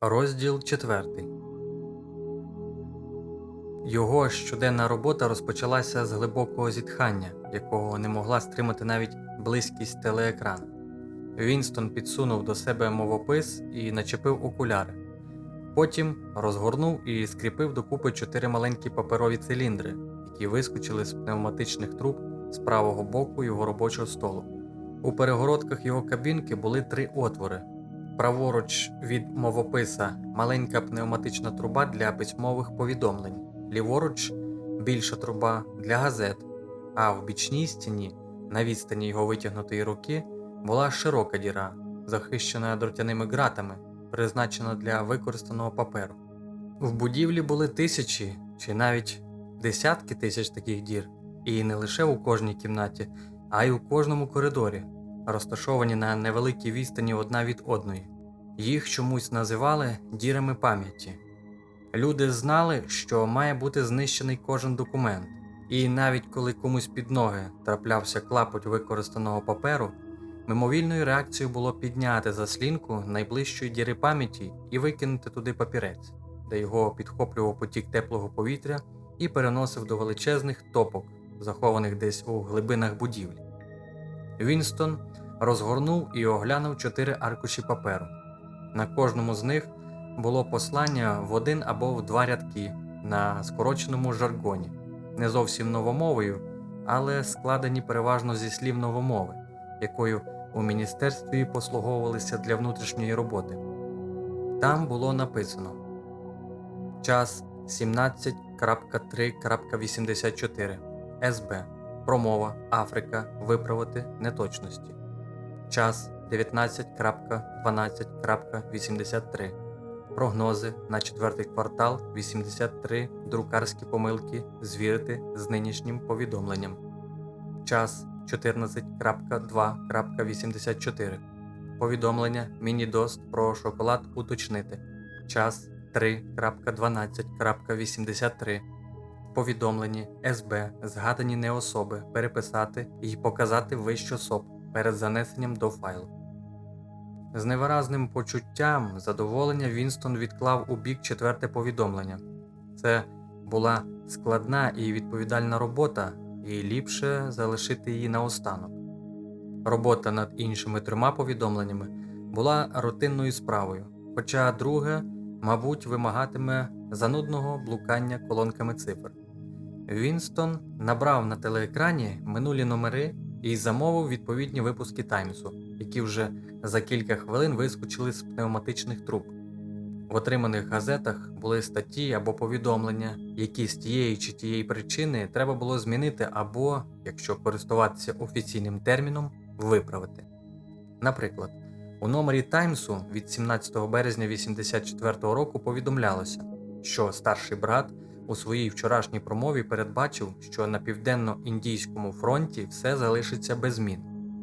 Розділ 4 Його щоденна робота розпочалася з глибокого зітхання, якого не могла стримати навіть близькість телеекрану. Вінстон підсунув до себе мовопис і начепив окуляри. Потім розгорнув і скріпив докупи чотири маленькі паперові циліндри, які вискочили з пневматичних труб з правого боку його робочого столу. У перегородках його кабінки були три отвори. Праворуч від мовописа маленька пневматична труба для письмових повідомлень, ліворуч більша труба для газет, а в бічній стіні, на відстані його витягнутої руки, була широка діра, захищена дротяними ґратами, призначена для використаного паперу. В будівлі були тисячі чи навіть десятки тисяч таких дір, і не лише у кожній кімнаті, а й у кожному коридорі, розташовані на невеликій відстані одна від одної. Їх чомусь називали дірами пам'яті. Люди знали, що має бути знищений кожен документ, і навіть коли комусь під ноги траплявся клапоть використаного паперу, мимовільною реакцією було підняти заслінку найближчої діри пам'яті і викинути туди папірець, де його підхоплював потік теплого повітря і переносив до величезних топок, захованих десь у глибинах будівлі. Вінстон розгорнув і оглянув чотири аркуші паперу. На кожному з них було послання в один або в два рядки на скороченому жаргоні, не зовсім новомовою, але складені переважно зі слів новомови, якою у міністерстві послуговувалися для внутрішньої роботи. Там було написано час 17.3.84 СБ Промова Африка виправити неточності. Час 19.12.83. Прогнози на четвертий квартал 83 друкарські помилки звірити з нинішнім повідомленням. Час 14.2.84. Повідомлення Мінідост про шоколад уточнити. Час 3.12.83. Повідомлені СБ згадані не особи переписати і показати вище особ перед занесенням до файлу. З невиразним почуттям задоволення Вінстон відклав у бік четверте повідомлення. Це була складна і відповідальна робота, і ліпше залишити її наостанок. Робота над іншими трьома повідомленнями була рутинною справою, хоча друге, мабуть, вимагатиме занудного блукання колонками цифр. Вінстон набрав на телеекрані минулі номери і замовив відповідні випуски Таймсу, які вже за кілька хвилин вискочили з пневматичних труб. В отриманих газетах були статті або повідомлення, які з тієї чи тієї причини треба було змінити або, якщо користуватися офіційним терміном, виправити. Наприклад, у номері Таймсу від 17 березня 1984 року повідомлялося, що старший брат у своїй вчорашній промові передбачив, що на південно-індійському фронті все залишиться без змін,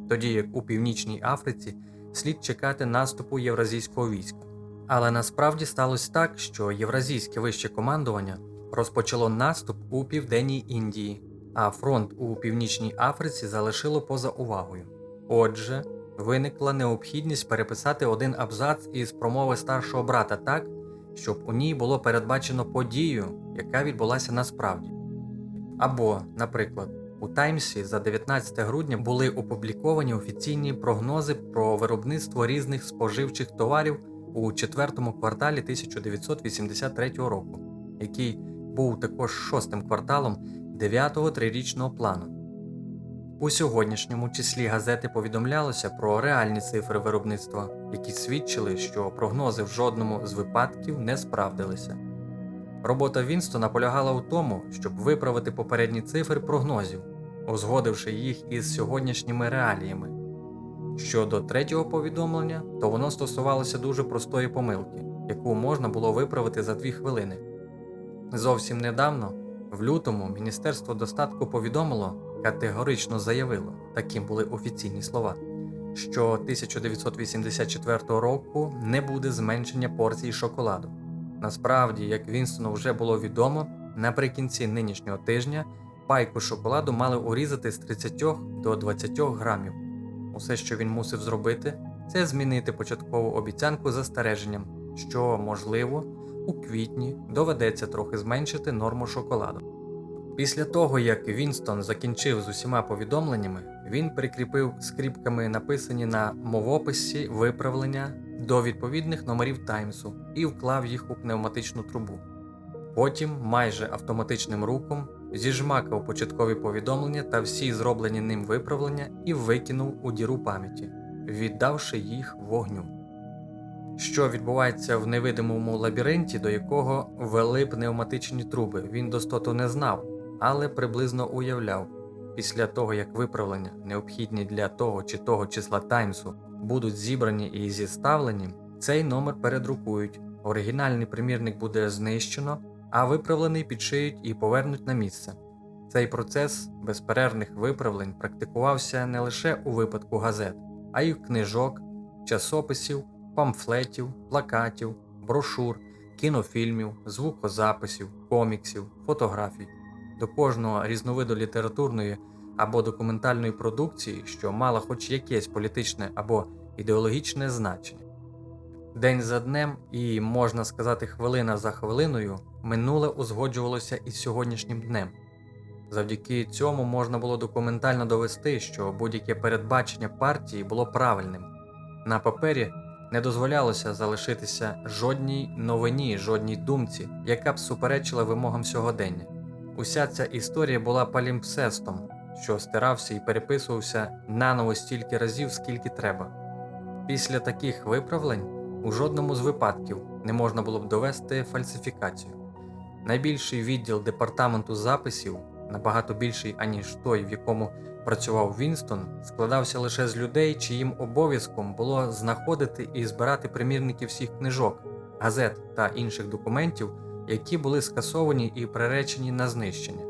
тоді як у Північній Африці слід чекати наступу євразійського війська. Але насправді сталося так, що євразійське вище командування розпочало наступ у південній Індії, а фронт у Північній Африці залишило поза увагою. Отже, виникла необхідність переписати один абзац із промови старшого брата так, щоб у ній було передбачено подію, яка відбулася насправді. Або, наприклад, у Таймсі за 19 грудня були опубліковані офіційні прогнози про виробництво різних споживчих товарів у четвертому кварталі 1983 року, який був також шостим кварталом 9-го трирічного плану. У сьогоднішньому числі газети повідомлялося про реальні цифри виробництва, які свідчили, що прогнози в жодному з випадків не справдилися. Робота Вінстона полягала у тому, щоб виправити попередні цифри прогнозів, узгодивши їх із сьогоднішніми реаліями. Щодо третього повідомлення, то воно стосувалося дуже простої помилки, яку можна було виправити за дві хвилини. Зовсім недавно, в лютому, Міністерство достатку повідомило, категорично заявило, таким були офіційні слова, що 1984 року не буде зменшення порції шоколаду. Насправді, як Вінстону вже було відомо, наприкінці нинішнього тижня пайку шоколаду мали урізати з 30 до 20 грамів. Усе, що він мусив зробити, це змінити початкову обіцянку застереженням що, можливо, у квітні доведеться трохи зменшити норму шоколаду. Після того, як Вінстон закінчив з усіма повідомленнями, він прикріпив скріпками написані на мовописі виправлення до відповідних номерів Таймсу і вклав їх у пневматичну трубу. Потім, майже автоматичним рухом, зіжмакав початкові повідомлення та всі зроблені ним виправлення і викинув у діру пам'яті, віддавши їх вогню. Що відбувається в невидимому лабіринті, до якого вели пневматичні труби, він достоту не знав, але приблизно уявляв. Після того, як виправлення, необхідні для того чи того числа Таймсу, будуть зібрані і зіставлені, цей номер передрукують, оригінальний примірник буде знищено, а виправлений підшиють і повернуть на місце. Цей процес безперервних виправлень практикувався не лише у випадку газет, а й книжок, часописів, памфлетів, плакатів, брошур, кінофільмів, звукозаписів, коміксів, фотографій. До кожного різновиду літературної або документальної продукції, що мала хоч якесь політичне або ідеологічне значення. День за днем і, можна сказати, хвилина за хвилиною минуле узгоджувалося із сьогоднішнім днем. Завдяки цьому можна було документально довести, що будь-яке передбачення партії було правильним. На папері не дозволялося залишитися жодній новині, жодній думці, яка б суперечила вимогам сьогодення. Уся ця історія була палімпсестом, що стирався і переписувався наново стільки разів, скільки треба. Після таких виправлень у жодному з випадків не можна було б довести фальсифікацію. Найбільший відділ департаменту записів, набагато більший аніж той, в якому працював Вінстон, складався лише з людей, чиїм обов'язком було знаходити і збирати примірники всіх книжок, газет та інших документів, які були скасовані і приречені на знищення.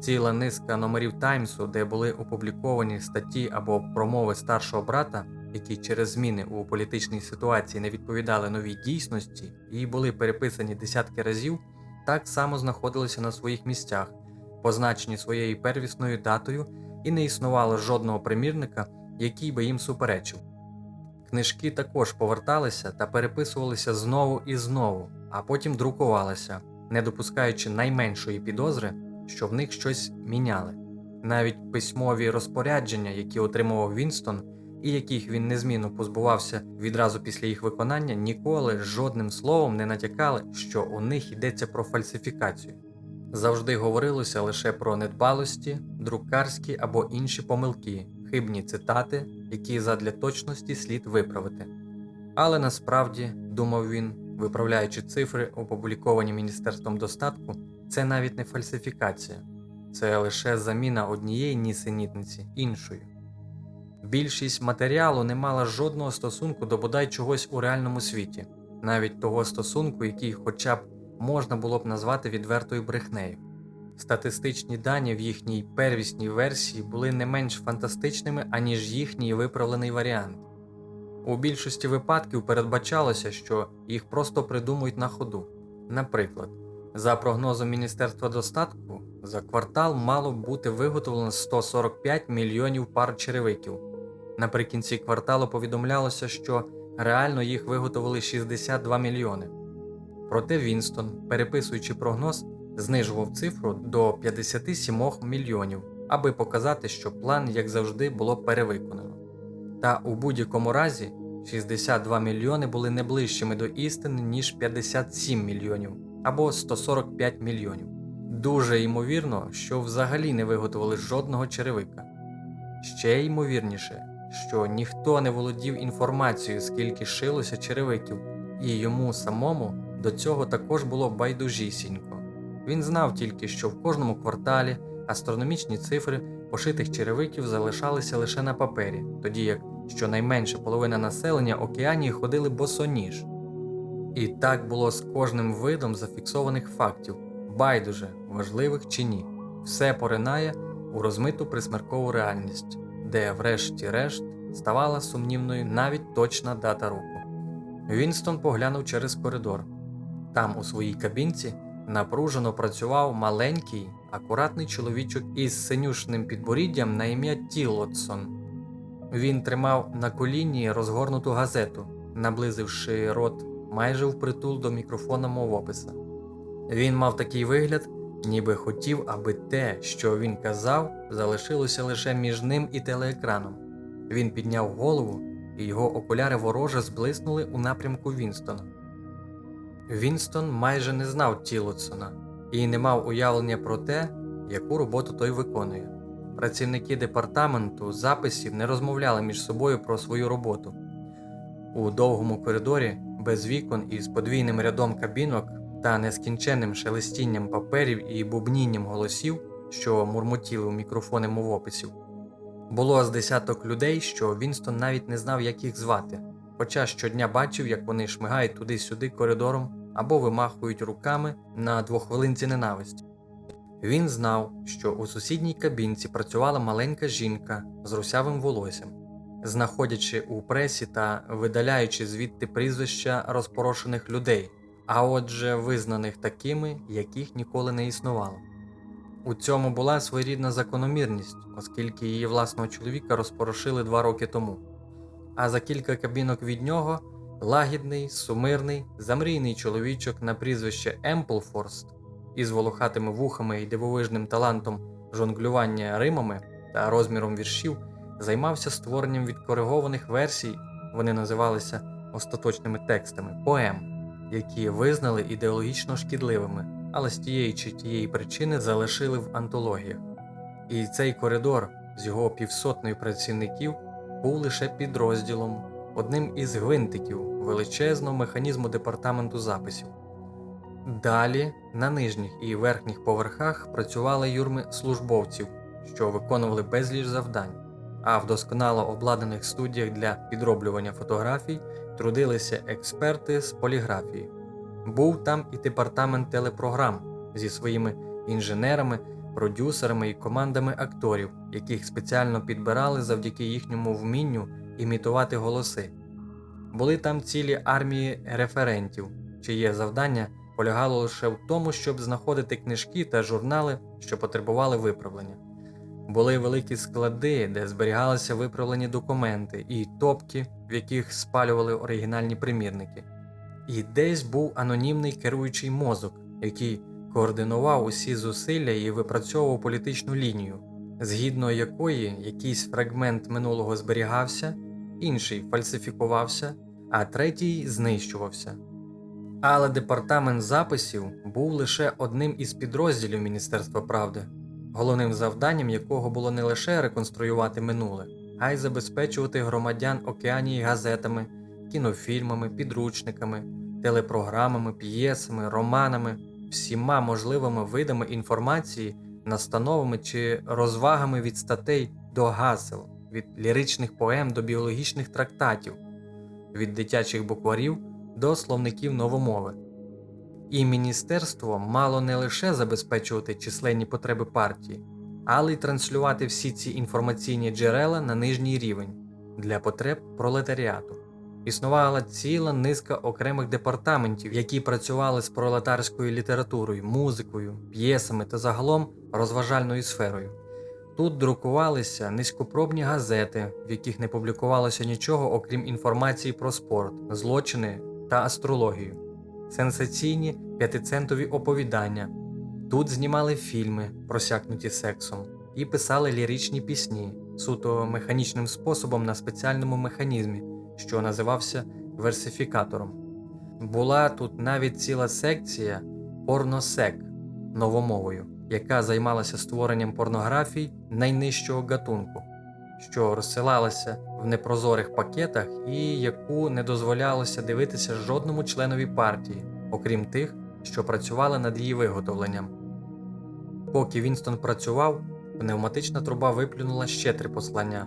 Ціла низка номерів Таймсу, де були опубліковані статті або промови старшого брата, які через зміни у політичній ситуації не відповідали новій дійсності і були переписані десятки разів, так само знаходилися на своїх місцях, позначені своєю первісною датою, і не існувало жодного примірника, який би їм суперечив. Книжки також поверталися та переписувалися знову і знову, а потім друкувалися, не допускаючи найменшої підозри, що в них щось міняли. Навіть письмові розпорядження, які отримував Вінстон, і яких він незмінно позбувався відразу після їх виконання, ніколи жодним словом не натякали, що у них йдеться про фальсифікацію. Завжди говорилося лише про недбалості, друкарські або інші помилки, хибні цитати, які задля точності слід виправити. Але насправді, думав він, виправляючи цифри, опубліковані Міністерством достатку, це навіть не фальсифікація, це лише заміна однієї нісенітниці іншою. Більшість матеріалу не мала жодного стосунку до бодай чогось у реальному світі, навіть того стосунку, який хоча б можна було б назвати відвертою брехнею. Статистичні дані в їхній первісній версії були не менш фантастичними, аніж їхній виправлений варіант. У більшості випадків передбачалося, що їх просто придумують на ходу. Наприклад, за прогнозом Міністерства достатку, за квартал мало б бути виготовлено 145 мільйонів пар черевиків. Наприкінці кварталу повідомлялося, що реально їх виготовили 62 мільйони. Проте Вінстон, переписуючи прогноз, знижував цифру до 57 мільйонів, аби показати, що план, як завжди, було перевиконано. Та у будь-якому разі 62 мільйони були не ближчими до істини, ніж 57 мільйонів або 145 мільйонів. Дуже ймовірно, що взагалі не виготовили жодного черевика. Ще ймовірніше, що ніхто не володів інформацією, скільки шилося черевиків, і йому самому до цього також було байдужісінько. Він знав тільки, що в кожному кварталі астрономічні цифри пошитих черевиків залишалися лише на папері, тоді як щонайменше половина населення океанії ходили босоніж. І так було з кожним видом зафіксованих фактів, байдуже, важливих чи ні, все поринає у розмиту присмеркову реальність, де, врешті-решт, ставала сумнівною навіть точна дата руху. Вінстон поглянув через коридор. Там, у своїй кабінці, напружено працював маленький, акуратний чоловічок із синюшним підборіддям на ім'я Тілотсон. Він тримав на коліні розгорнуту газету, наблизивши рот майже впритул до мікрофона мовописа. Він мав такий вигляд, ніби хотів, аби те, що він казав, залишилося лише між ним і телеекраном. Він підняв голову, і його окуляри вороже зблиснули у напрямку Вінстона. Вінстон майже не знав Тілотсона і не мав уявлення про те, яку роботу той виконує. Працівники департаменту записів не розмовляли між собою про свою роботу. У довгому коридорі, без вікон із подвійним рядом кабінок та нескінченним шелестінням паперів і бубнінням голосів, що мурмотіли у мікрофони мовописів, було з десяток людей, що Вінстон навіть не знав, як їх звати, хоча щодня бачив, як вони шмигають туди-сюди коридором або вимахують руками на двохвилинці ненависті. Він знав, що у сусідній кабінці працювала маленька жінка з русявим волоссям, знаходячи у пресі та видаляючи звідти прізвища розпорошених людей, а отже, визнаних такими, яких ніколи не існувало. У цьому була своєрідна закономірність, оскільки її власного чоловіка розпорошили два роки тому. А за кілька кабінок від нього лагідний, сумирний, замрійний чоловічок на прізвище Емплфорст із волохатими вухами і дивовижним талантом жонглювання римами та розміром віршів займався створенням відкоригованих версій, вони називалися остаточними текстами, поем, які визнали ідеологічно шкідливими, але з тієї чи тієї причини залишили в антологіях. І цей коридор з його півсотнею працівників був лише підрозділом, одним із гвинтиків величезного механізму департаменту записів. Далі на нижніх і верхніх поверхах працювали юрми службовців, що виконували безліч завдань, а в досконало обладнаних студіях для підроблювання фотографій трудилися експерти з поліграфії. Був там і департамент телепрограм зі своїми інженерами, продюсерами і командами акторів, яких спеціально підбирали завдяки їхньому вмінню імітувати голоси. Були там цілі армії референтів, чиє завдання полягало лише в тому, щоб знаходити книжки та журнали, що потребували виправлення. Були великі склади, де зберігалися виправлені документи, і топки, в яких спалювали оригінальні примірники. І десь був анонімний керуючий мозок, який координував усі зусилля і випрацьовував політичну лінію, згідно якої якийсь фрагмент минулого зберігався, інший фальсифікувався, а третій знищувався. Але департамент записів був лише одним із підрозділів Міністерства правди, головним завданням якого було не лише реконструювати минуле, а й забезпечувати громадян Океанії газетами, кінофільмами, підручниками, телепрограмами, п'єсами, романами, всіма можливими видами інформації, настановами чи розвагами від статей до гасел, від ліричних поем до біологічних трактатів, від дитячих букварів до словників новомови. І міністерство мало не лише забезпечувати численні потреби партії, але й транслювати всі ці інформаційні джерела на нижній рівень для потреб пролетаріату. Існувала ціла низка окремих департаментів, які працювали з пролетарською літературою, музикою, п'єсами та загалом розважальною сферою. Тут друкувалися низькопробні газети, в яких не публікувалося нічого окрім інформації про спорт, злочини та астрологію, сенсаційні п'ятицентові оповідання. Тут знімали фільми, просякнуті сексом, і писали ліричні пісні суто механічним способом на спеціальному механізмі, що називався версифікатором. Була тут навіть ціла секція порносек новомовою, яка займалася створенням порнографій найнижчого гатунку що розсилалася в непрозорих пакетах і яку не дозволялося дивитися жодному членові партії, окрім тих, що працювали над її виготовленням. Поки Вінстон працював, пневматична труба виплюнула ще три послання,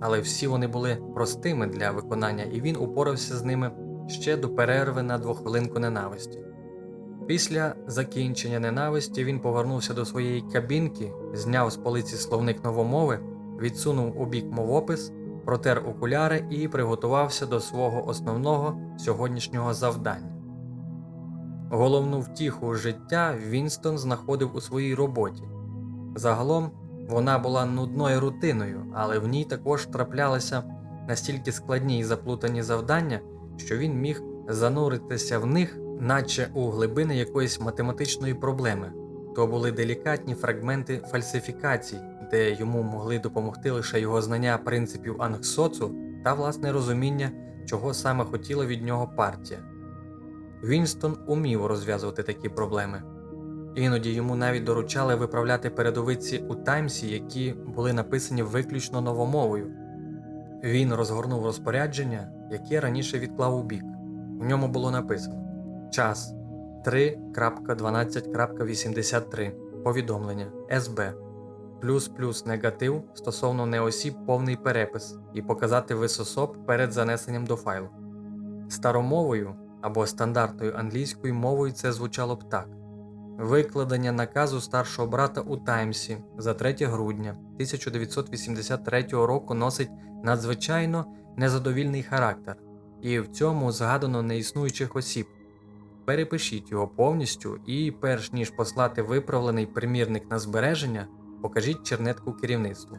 але всі вони були простими для виконання, і він упорався з ними ще до перерви на двохвилинку ненависті. Після закінчення ненависті він повернувся до своєї кабінки, зняв з полиці словник новомови відсунув у бік мовопис, протер окуляри і приготувався до свого основного сьогоднішнього завдання. Головну втіху життя Вінстон знаходив у своїй роботі. Загалом вона була нудною рутиною, але в ній також траплялися настільки складні і заплутані завдання, що він міг зануритися в них, наче у глибини якоїсь математичної проблеми. То були делікатні фрагменти фальсифікацій, де йому могли допомогти лише його знання принципів ангсоцу та власне розуміння, чого саме хотіла від нього партія. Вінстон умів розв'язувати такі проблеми. Іноді йому навіть доручали виправляти передовиці у Таймсі, які були написані виключно новомовою. Він розгорнув розпорядження, яке раніше відклав у бік. В ньому було написано Час 3.12.83 Повідомлення СБ плюс плюс негатив стосовно неосіб повний перепис і показати висособ перед занесенням до файлу. Старомовою або стандартною англійською мовою це звучало б так: викладення наказу старшого брата у Таймсі за 3 грудня 1983 року носить надзвичайно незадовільний характер, і в цьому згадано неіснуючих осіб. Перепишіть його повністю і, перш ніж послати виправлений примірник на збереження, покажіть чернетку керівництву.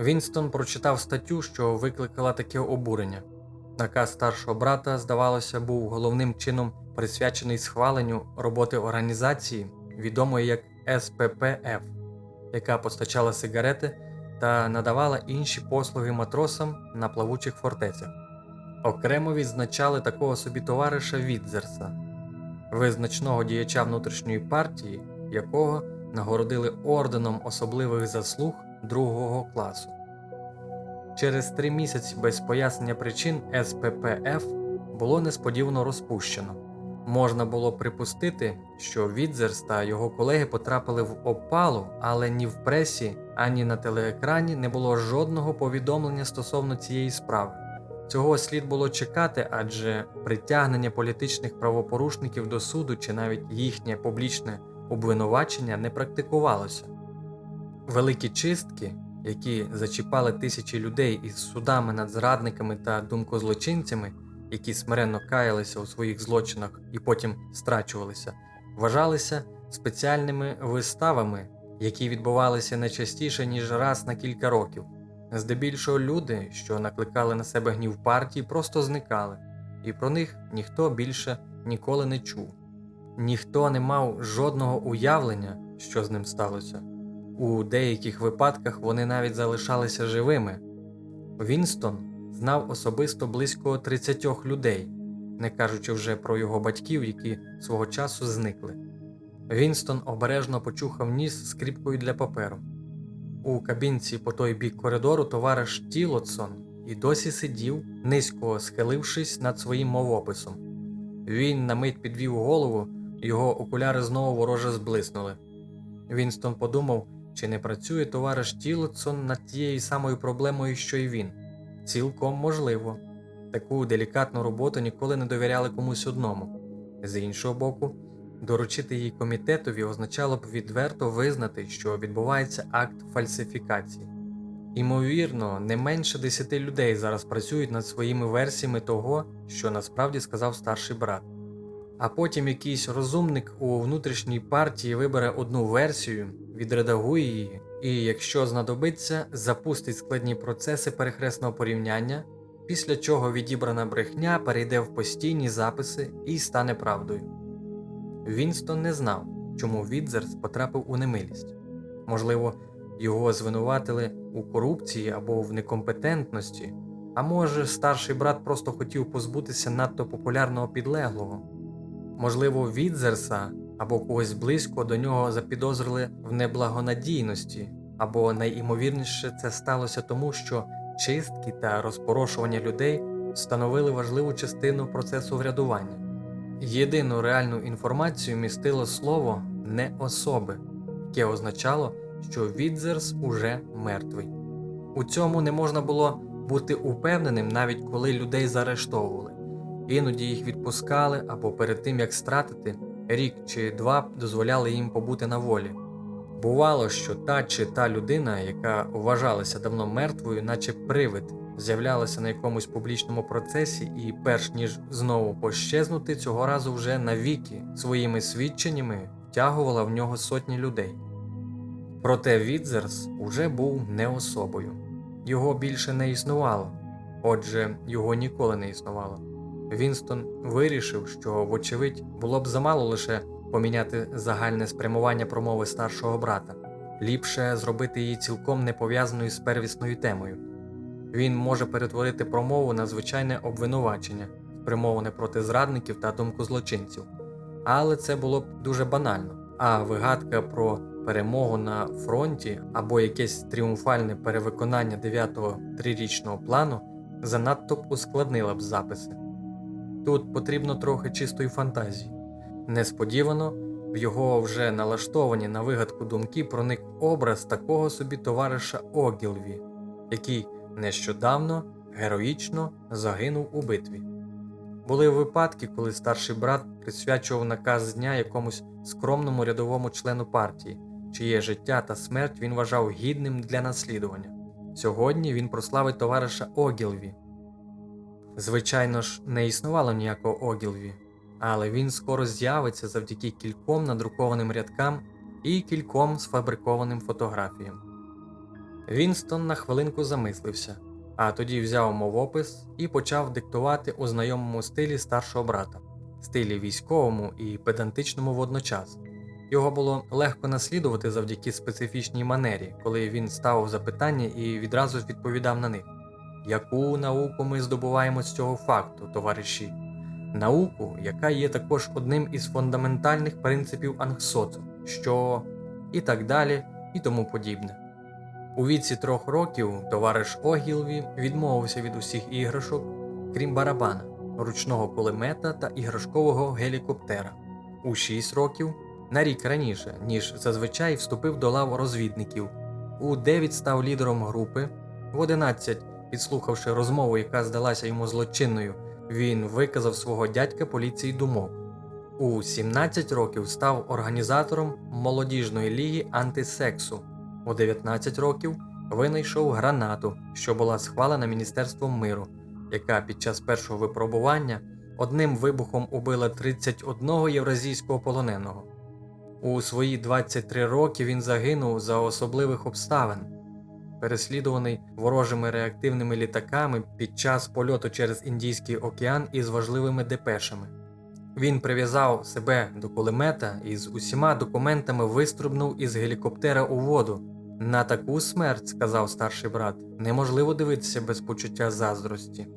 Вінстон прочитав статтю, що викликала таке обурення. Наказ старшого брата, здавалося, був головним чином присвячений схваленню роботи організації, відомої як СППФ, яка постачала сигарети та надавала інші послуги матросам на плавучих фортецях. Окремо відзначали такого собі товариша Відзерса, визначного діяча внутрішньої партії, якого нагородили орденом особливих заслуг другого класу. Через три місяці без пояснення причин СППФ було несподівано розпущено. Можна було припустити, що Відзерс та його колеги потрапили в опалу, але ні в пресі, ані на телеекрані не було жодного повідомлення стосовно цієї справи. Цього слід було чекати, адже притягнення політичних правопорушників до суду чи навіть їхнє публічне обвинувачення не практикувалося. Великі чистки, які зачіпали тисячі людей із судами над зрадниками та думкозлочинцями, які смиренно каялися у своїх злочинах і потім страчувалися, вважалися спеціальними виставами, які відбувалися не частіше ніж раз на кілька років. Здебільшого люди, що накликали на себе гнів партії, просто зникали, і про них ніхто більше ніколи не чув. Ніхто не мав жодного уявлення, що з ним сталося. У деяких випадках вони навіть залишалися живими. Вінстон знав особисто близько 30 людей, не кажучи вже про його батьків, які свого часу зникли. Вінстон обережно почухав ніс скріпкою для паперу. У кабінці по той бік коридору товариш Тілотсон і досі сидів, низько схилившись над своїм мовописом. Він на мить підвів голову, його окуляри знову вороже зблиснули. Вінстон подумав, чи не працює товариш Тілотсон над тією самою проблемою, що й він. Цілком можливо. Таку делікатну роботу ніколи не довіряли комусь одному. З іншого боку, доручити їй комітетові означало б відверто визнати, що відбувається акт фальсифікації. Імовірно, не менше десяти людей зараз працюють над своїми версіями того, що насправді сказав старший брат. А потім якийсь розумник у внутрішній партії вибере одну версію, відредагує її, і, якщо знадобиться, запустить складні процеси перехресного порівняння, після чого відібрана брехня перейде в постійні записи і стане правдою. Вінстон не знав, чому Відзерс потрапив у немилість. Можливо, його звинуватили у корупції або в некомпетентності, а може, старший брат просто хотів позбутися надто популярного підлеглого. Можливо, Відзерса або когось близько до нього запідозрили в неблагонадійності, або найімовірніше це сталося тому, що чистки та розпорошування людей становили важливу частину процесу врядування. Єдину реальну інформацію містило слово не особи, яке означало, що Відзерс уже мертвий. У цьому не можна було бути упевненим, навіть коли людей заарештовували. Іноді їх відпускали або перед тим як стратити, рік чи два дозволяли їм побути на волі. Бувало, що та чи та людина, яка вважалася давно мертвою, наче привид, з'являлася на якомусь публічному процесі і, перш ніж знову пощезнути, цього разу вже навіки своїми свідченнями втягувала в нього сотні людей. Проте Відзерс уже був не особою, його більше не існувало, отже, його ніколи не існувало. Вінстон вирішив, що, вочевидь, було б замало лише поміняти загальне спрямування промови старшого брата. Ліпше зробити її цілком не пов'язаною з первісною темою. Він може перетворити промову на звичайне обвинувачення, спрямоване проти зрадників та думку злочинців. Але це було б дуже банально. А вигадка про перемогу на фронті або якесь тріумфальне перевиконання 9-го трирічного плану занадто б ускладнила б записи. Тут потрібно трохи чистої фантазії. Несподівано в його вже налаштовані на вигадку думки проник образ такого собі товариша Огілві, який нещодавно героїчно загинув у битві. Були випадки, коли старший брат присвячував наказ дня якомусь скромному рядовому члену партії, чиє життя та смерть він вважав гідним для наслідування. Сьогодні він прославить товариша Огілві. Звичайно ж, не існувало ніякого Огілві, але він скоро з'явиться завдяки кільком надрукованим рядкам і кільком сфабрикованим фотографіям. Вінстон на хвилинку замислився, а тоді взяв мовопис і почав диктувати у знайомому стилі старшого брата, стилі військовому і педантичному водночас. Його було легко наслідувати завдяки специфічній манері, коли він ставив запитання і відразу відповідав на них. Яку науку ми здобуваємо з цього факту, товариші? Науку, яка є також одним із фундаментальних принципів Ангсоцу, що і так далі, і тому подібне. У віці трьох років товариш Огілві відмовився від усіх іграшок, крім барабана, ручного кулемета та іграшкового гелікоптера. У 6 років, на рік раніше, ніж зазвичай вступив до лав розвідників. У 9 став лідером групи, в 11, підслухавши розмову, яка здалася йому злочинною, він виказав свого дядька поліції думок. У 17 років став організатором молодіжної ліги антисексу. У 19 років винайшов гранату, що була схвалена Міністерством миру, яка під час першого випробування одним вибухом убила 31 євразійського полоненого. У свої 23 роки він загинув за особливих обставин, переслідуваний ворожими реактивними літаками під час польоту через Індійський океан із важливими депешами. Він прив'язав себе до кулемета і з усіма документами вистрибнув із гелікоптера у воду. На таку смерть, сказав старший брат, неможливо дивитися без почуття заздрості.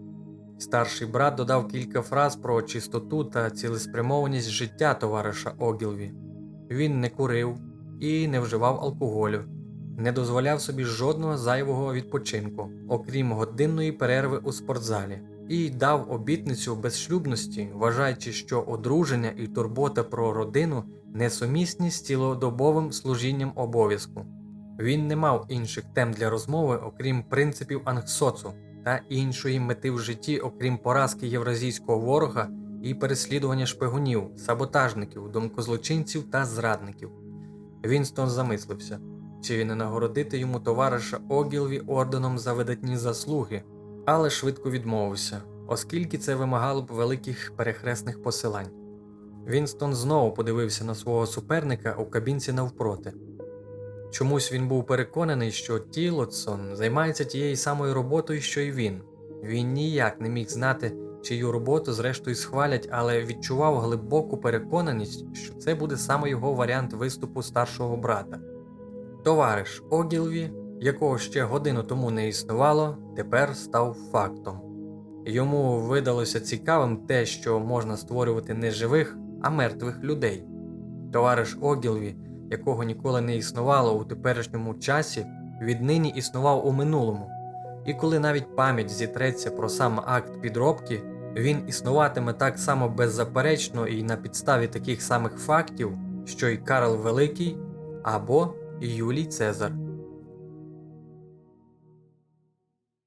Старший брат додав кілька фраз про чистоту та цілеспрямованість життя товариша Огілві. Він не курив і не вживав алкоголю, не дозволяв собі жодного зайвого відпочинку, окрім годинної перерви у спортзалі, і дав обітницю безшлюбності, вважаючи, що одруження і турбота про родину несумісні з цілодобовим служінням обов'язку. Він не мав інших тем для розмови, окрім принципів Ангсоцу та іншої мети в житті, окрім поразки євразійського ворога і переслідування шпигунів, саботажників, думкозлочинців та зрадників. Вінстон замислився, чи не нагородити йому товариша Огілві орденом за видатні заслуги, але швидко відмовився, оскільки це вимагало б великих перехресних посилань. Вінстон знову подивився на свого суперника у кабінці навпроти. Чомусь він був переконаний, що Тілотсон займається тією самою роботою, що й він. Він ніяк не міг знати, чию роботу зрештою схвалять, але відчував глибоку переконаність, що це буде саме його варіант виступу старшого брата. Товариш Огілві, якого ще годину тому не існувало, тепер став фактом. Йому видалося цікавим те, що можна створювати не живих, а мертвих людей. Товариш Огілві якого ніколи не існувало у теперішньому часі, віднині існував у минулому, і коли навіть пам'ять зітреться про сам акт підробки, він існуватиме так само беззаперечно і на підставі таких самих фактів, що й Карл Великий або Юлій Цезар.